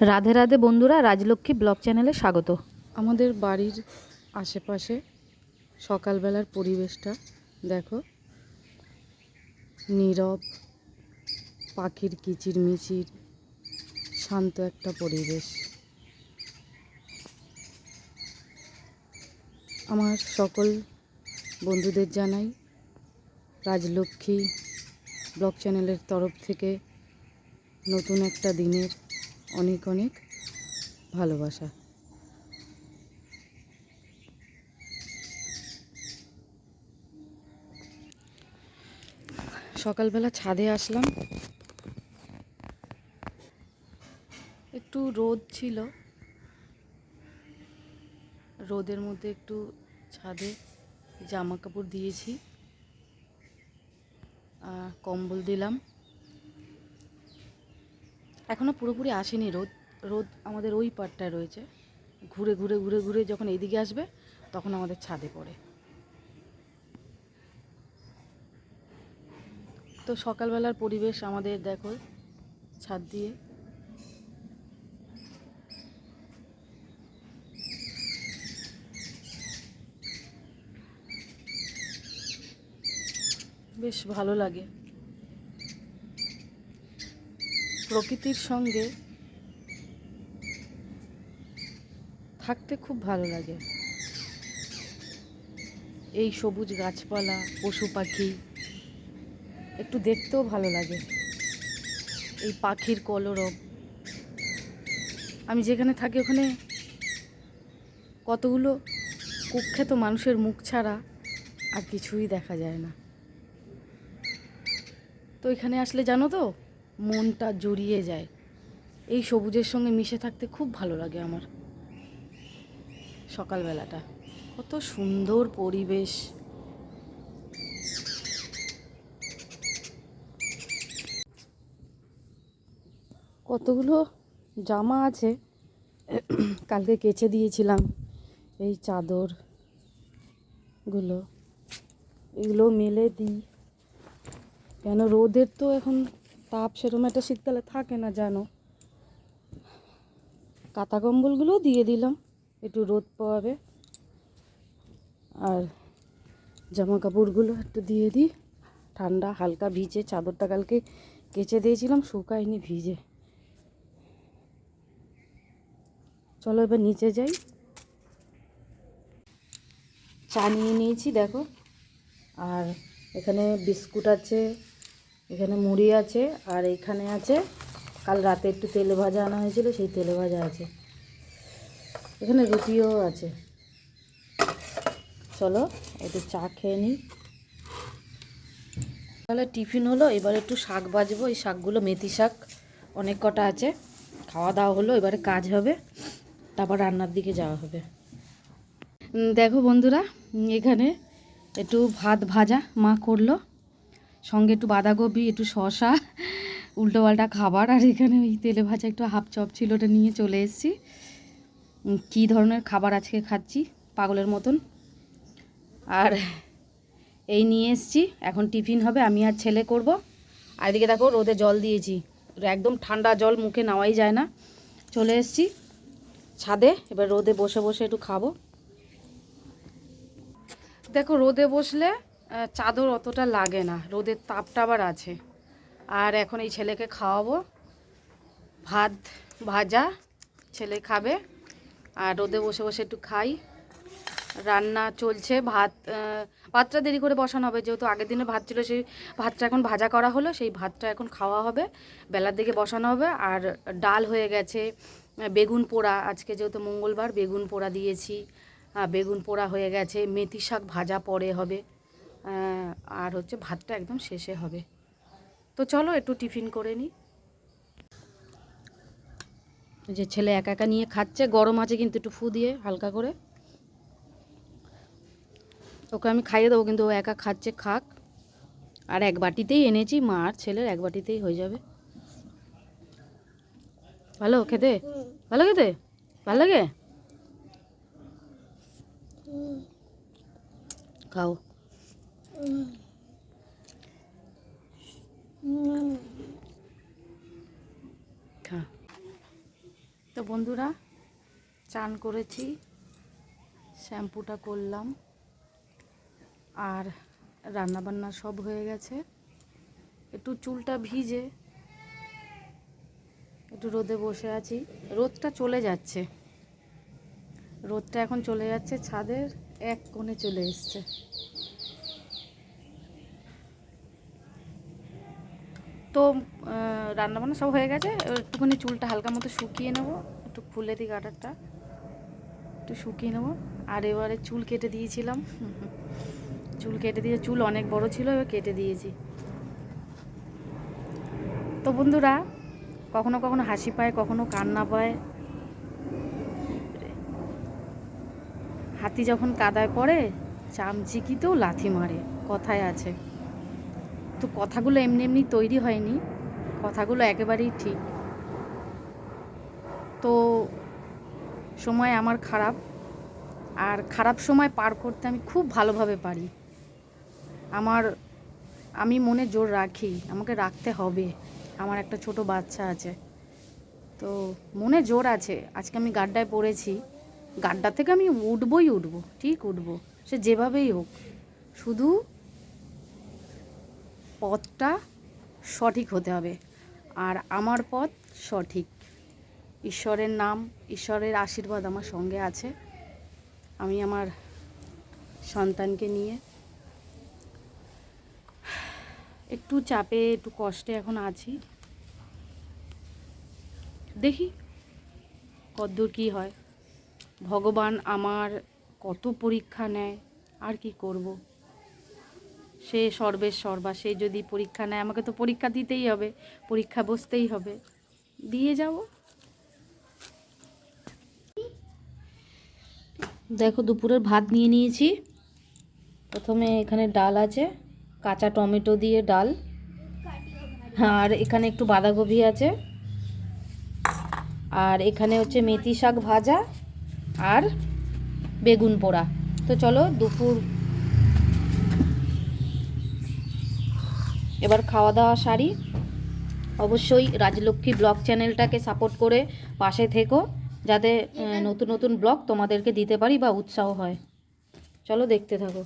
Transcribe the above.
রাধে রাধে বন্ধুরা, রাজলক্ষ্মী ব্লগ চ্যানেলে স্বাগত। আমাদের বাড়ির আশেপাশে সকালবেলার পরিবেশটা দেখো। নীরব, পাখির কিচিরমিচির, শান্ত একটা পরিবেশ। আমার সকল বন্ধুদের জানাই রাজলক্ষ্মী ব্লগ চ্যানেলের তরফ থেকে নতুন একটা দিনের অনেক অনেক ভালোবাসা। সকালবেলা ছাদে আসলাম। একটু রোদ ছিল। রোদের মধ্যে একটু ছাদে জামা কাপড় দিয়েছি। আর কম্বল দিলাম। এখনও পুরোপুরি আসেনি রোদ। রোদ আমাদের ওই পাটটায় রয়েছে। ঘুরে ঘুরে ঘুরে ঘুরে যখন এইদিকে আসবে, তখন আমাদের ছাদে পড়ে। তো সকালবেলার পরিবেশ আমাদের দেখো, ছাদ দিয়ে। বেশ ভালো লাগে। প্রকৃতির সঙ্গে থাকতে খুব ভালো লাগে। এই সবুজ গাছপালা, পশু পাখি, একটু দেখতেও ভালো লাগে। এই পাখির কলরব। আমি যেখানে থাকি ওখানে কতগুলো কুখ্যাত মানুষের মুখ ছাড়া আর কিছুই দেখা যায় না। তো এখানে আসলে জানো তো মনটা জড়িয়ে যায়। এই সবুজের সঙ্গে মিশে থাকতে খুব ভালো লাগে আমার। সকালবেলাটা, কত সুন্দর পরিবেশ। কতগুলো জামা আছে, কালকে কেচে দিয়েছিলাম। এই চাদরগুলো, এগুলো মেলে দিই। কেন রোদের তো এখন তাপ সেরকম একটা শীতকালে থাকে না, জানো। কাঁথা কম্বলগুলোও দিয়ে দিলাম, একটু রোদ পাওয়াবে। আর জামা কাপড়গুলো একটু দিয়ে দিই। ঠান্ডা, হালকা ভিজে, চাদরটা কালকে কেচে দিয়েছিলাম, শুকায়নি ভিজে। চলো এবার নিচে যাই। চা নিয়ে নিয়েছি, দেখো। আর এখানে বিস্কুট আছে এখানে মুড়ি আছে আর এখানে আছে, কাল রাতে একটু তেলে ভাজা আনা হয়েছিল, সেই তেলে ভাজা আছে। এখানে রুটিও আছে। চলো, একটু চা খেয়ে নিই। তাহলে টিফিন হলো, এবার একটু শাক বাজবো এই শাকগুলো মেথি শাক, অনেক কটা আছে। খাওয়া দাওয়া হলো, এবারে কাজ হবে। তারপর রান্নার দিকে যাওয়া হবে। দেখো বন্ধুরা, এখানে একটু ভাত ভাজা মা করল। সঙ্গে একটু বাঁধাকপি, একটু শশা উল্টো পাল্টা খাবার, আর এখানে ওই তেলে ভাজা একটু হাফ চপ ছিল ওটা নিয়ে চলে এসেছি। কী ধরনের খাবার আজকে খাচ্ছি পাগলের মতন? আর এই নিয়ে এসেছি, এখন টিফিন হবে, আমি আর ছেলে করব। আর এদিকে দেখো, রোদে জল দিয়েছি। একদম ঠান্ডা জল, মুখে নেওয়াই যায় না। চলে এসেছি ছাদে, এবার রোদে বসে বসে একটু খাব। দেখো, রোদে বসলে চাদর অতটা লাগে না, রোদের তাপটা আবার আছে। আর এখন এই ছেলেকে খাওয়াবো, ভাত ভাজা, ছেলে খাবে, আর রোদে বসে বসে একটু খাই। রান্না চলছে, ভাত ভাতটা দেরি করে বসানো হবে, যেহেতু আগের দিনে ভাত ছিল, সেই ভাতটা এখন ভাজা করা হলো, সেই ভাতটা এখন খাওয়া হবে, বেলার দিকে বসানো হবে। আর ডাল হয়ে গেছে বেগুন পোড়া, আজকে যেহেতু মঙ্গলবার, বেগুন পোড়া দিয়েছি। বেগুন পোড়া হয়ে গেছে, মেথি শাক ভাজা পরে হবে। আর হচ্ছে ভাতটা একদম শেষে হবে। তো চলো একটু টিফিন করে নিই। যে ছেলে একা একা নিয়ে খাচ্ছে গরম আছে কিন্তু একটু ফু দিয়ে হালকা করে। ওকে আমি খাইয়ে দেবো কিন্তু ও একা খাচ্ছে খাক। আর এক বাটিতেই এনেছি মা আর ছেলের এক বাটিতেই হয়ে যাবে। ভালো খেতে? ভালো খেতে? ভালো লাগে? খাও। তো বন্ধুরা, চান করেছি, শ্যাম্পুটা করলাম, আর রান্নাবান্না সব হয়ে গেছে। একটু চুলটা ভিজে, একটু রোদে বসে আছি। রোদটা চলে যাচ্ছে। রোদটা এখন চলে যাচ্ছে ছাদের, এক কোণে চলে এসছে। তো আহ, রান্নাবান্না সব হয়ে গেছে। একটুখানি চুলটা হালকা মতো শুকিয়ে নেব। একটু খুলে দিই কাটারটা একটু শুকিয়ে নেব। আর এবারে চুল কেটে দিয়েছিলাম। চুল কেটে দিয়ে চুল অনেক বড় ছিল এবার কেটে দিয়েছি। তো বন্ধুরা কখনো কখনো হাসি পায় কখনো কান্না পায়। হাতি যখন কাদায় পড়ে চামচিকিতেও লাথি মারে। কথায় আছে। তো কথাগুলো এমনি এমনি তৈরি হয়নি। কথাগুলো একেবারেই ঠিক। তো সময় আমার খারাপ। আর খারাপ সময় পার করতে আমি খুব ভালোভাবে পারি। আমার, আমি মনে জোর রাখি, আমাকে রাখতে হবে। আমার একটা ছোট বাচ্চা আছে। তো মনে জোর আছে, আজকে আমি গাড্ডায় পড়েছি। গাড্ডা থেকে আমি উঠবই উঠবো, ঠিক উঠবো। সে যেভাবেই হোক। শুধু পথটা সঠিক হতে হবে। আর আমার পথ সঠিক। ঈশ্বরের নাম, ঈশ্বরের আশীর্বাদ আমার সঙ্গে আছে। আমি আমার সন্তানকে নিয়ে একটু চাপে, একটু কষ্টে এখন আছি। দেখি কদ্দূর কী হয়। ভগবান আমার কত পরীক্ষা নেয়, আর কি করব? সে সর্বের সর্বা সে যদি পরীক্ষা নেয়, আমাকে তো পরীক্ষা দিতেই হবে, পরীক্ষা বসতেই হবে। দিয়ে যাব। দেখো দুপুরের ভাত নিয়ে নিয়েছি। প্রথমে এখানে ডাল আছে, কাঁচা টমেটো দিয়ে ডাল। আর এখানে একটু বাঁধাকপি আছে। আর এখানে হচ্ছে মেথি শাক ভাজা আর বেগুন পোড়া। তো চলো দুপুর এবার খাওয়া দাওয়া সারি। অবশ্যই রাজলক্ষ্মী ব্লগ চ্যানেলটাকে সাপোর্ট করে পাশে থেকো, যাতে নতুন নতুন ব্লগ তোমাদেরকে দিতে পারি বা উৎসাহ হয়। চলো দেখতে থাকো।